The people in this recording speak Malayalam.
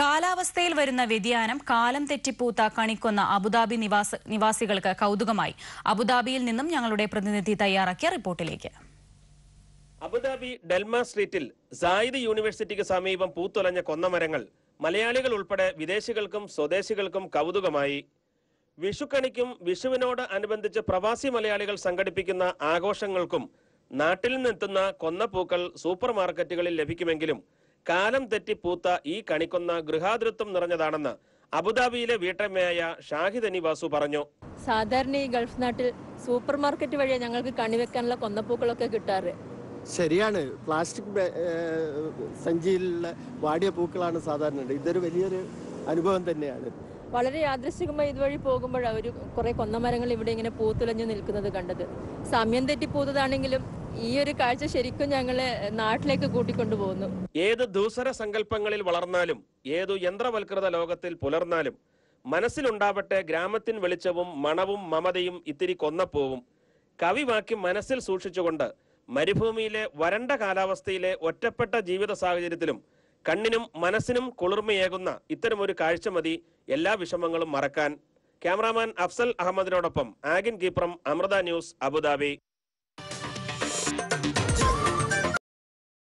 കാലാവസ്ഥയിൽ വരുന്ന വ്യതിയാനം കാലം തെറ്റിപ്പൂത്ത കണിക്കൊന്ന അബുദാബി നിവാസ നിവാസികൾക്ക് കൗതുകമായി. അബുദാബിയിൽ നിന്നും ഞങ്ങളുടെ പ്രതിനിധി തയ്യാറാക്കിയ റിപ്പോർട്ടിലേക്ക്. അബുദാബി ഡെൽമ സ്ട്രീറ്റിൽ സായിദ് യൂണിവേഴ്സിറ്റിക്ക് സമീപം പൂത്തുലഞ്ഞ കൊന്നമരങ്ങൾ മലയാളികൾ ഉൾപ്പെടെ വിദേശികൾക്കും സ്വദേശികൾക്കും കൗതുകമായി. വിഷുക്കണിക്കും വിഷുവിനോട് അനുബന്ധിച്ച് പ്രവാസി മലയാളികൾ സംഘടിപ്പിക്കുന്ന ആഘോഷങ്ങൾക്കും നാട്ടിൽ നിന്നെത്തുന്ന കൊന്നപ്പൂക്കൾ സൂപ്പർ മാർക്കറ്റുകളിൽ ലഭിക്കുമെങ്കിലും കാലം തെറ്റി പൂത്ത ഈ കണിക്കൊന്ന ഗൃഹാതൃത്വം നിറഞ്ഞതാണെന്ന് അബുദാബിയിലെ വീട്ടമ്മയായ ഷാഹിദ് അനിവാസു പറഞ്ഞു. സാധാരണ ഈ ഗൾഫ് നാട്ടിൽ സൂപ്പർ മാർക്കറ്റ് വഴിയാണ് ഞങ്ങൾക്ക് കണിവെക്കാനുള്ള കൊന്നപ്പൂക്കളൊക്കെ കിട്ടാറ്. ശരിയാണ്. പ്ലാസ്റ്റിക് സഞ്ചിയിലുള്ള വാടിയ പൂക്കളാണ് സാധാരണ. ഇതൊരു വലിയൊരു അനുഭവം തന്നെയാണ്. വളരെ യാദൃശികമായി ഇതുവഴി പോകുമ്പോഴാണ് ഒരു കുറെ കൊന്നമരങ്ങൾ ഇവിടെ ഇങ്ങനെ പൂത്തുലഞ്ഞു നിൽക്കുന്നത് കണ്ടത്. സമയം തെറ്റി പൂത്തതാണെങ്കിലും ഈ ഒരു കാഴ്ച ശരിക്കും ഞങ്ങളെ നാട്ടിലേക്ക് കൂട്ടിക്കൊണ്ടു പോകുന്നു. ഏത് ദൂസര സങ്കല്പങ്ങളിൽ വളർന്നാലും ഏതു യന്ത്രവൽകൃത ലോകത്തിൽ പുലർന്നാലും മനസ്സിലുണ്ടാവട്ടെ ഗ്രാമത്തിൻ വെളിച്ചവും മണവും മമതയും ഇത്തിരി കൊന്നപ്പോവും. കവിവാക്കി മനസ്സിൽ സൂക്ഷിച്ചുകൊണ്ട് മരുഭൂമിയിലെ വരണ്ട കാലാവസ്ഥയിലെ ഒറ്റപ്പെട്ട ജീവിത സാഹചര്യത്തിലും കണ്ണിനും മനസ്സിനും കുളിർമയേകുന്ന ഇത്തരമൊരു കാഴ്ച മതി എല്ലാ വിഷമങ്ങളും മറക്കാൻ. Cameraman Afsal അഹമ്മദിനോടൊപ്പം Agin Keepuram Amrita news Abu Dhabi.